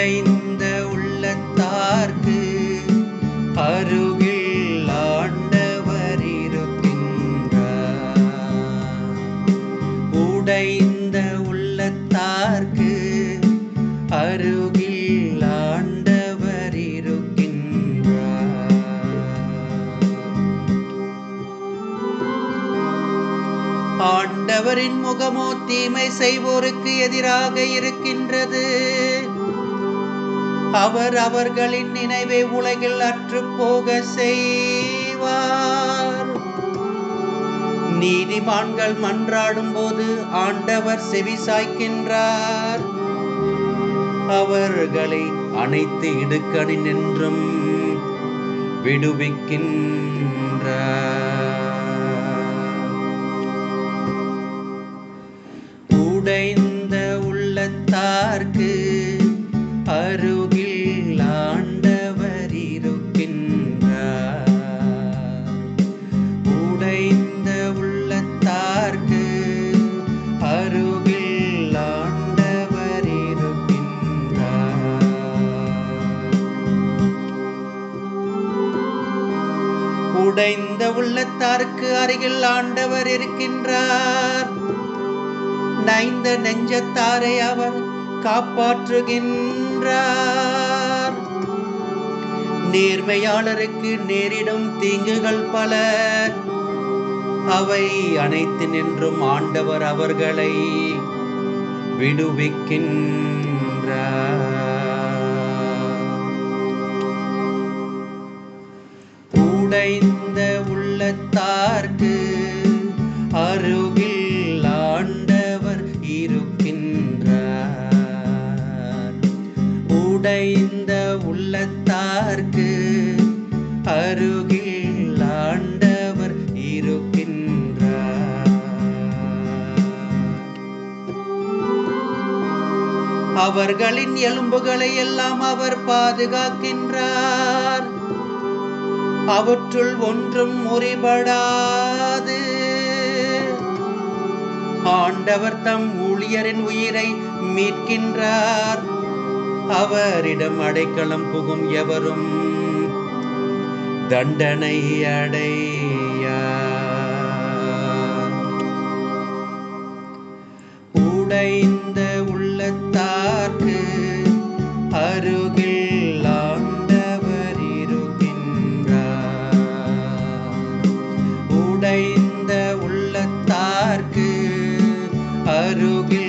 உடைந்த உள்ளத்தார்க்கு அருகில் ஆண்டவர் இருக்கின்றார் உடைந்த உள்ளத்தார்க்கு அருகில் ஆண்டவர் இருக்கின்றார் ஆண்டவரின் முகமோ தீமை செய்வோருக்கு எதிராக இருக்கின்றது. அவர் அவர்களின் நினைவை உலகில் அற்று போக செய்வார். நீதிமான்கள் மன்றாடும் போது ஆண்டவர் செவி சாய்க்கின்றார். அவர்களை அனைத்து இடுக்கணி நின்றும் விடுவிக்கின்றார். உடைந்த உள்ளத்தார்க்கு உடைந்த உள்ளத்தாருக்கு அருகில் ஆண்டவர் இருக்கின்றார். நைந்த நெஞ்சத்தாரை அவர் காப்பாற்றுகின்றார். நேர்மையாளருக்கு நேரிடும் தீங்குகள் பல. அவை அனைத்து நின்றும் ஆண்டவர் அவர்களை விடுவிக்கின்றார். உடைந்த உடைந்த உள்ளத்தார்க்கு அருகில் ஆண்டவர் இருக்கின்றார். அவர்களின் எலும்புகளை எல்லாம் அவர் பாதுகாக்கின்றார். அவற்றுள் ஒன்றும் முறிபடாது. ஆண்டவர் தம் ஊழியரின் உயிரை மீட்கின்றார். அவரிடம் அடைக்கலம் புகும் எவரும் தண்டனை அடையார் உடைந்த உள்ளத்தார்க்கு அருகில் ஆண்டவர் இருக்கின்றார். உடைந்த உள்ளத்தார்க்கு அருகில்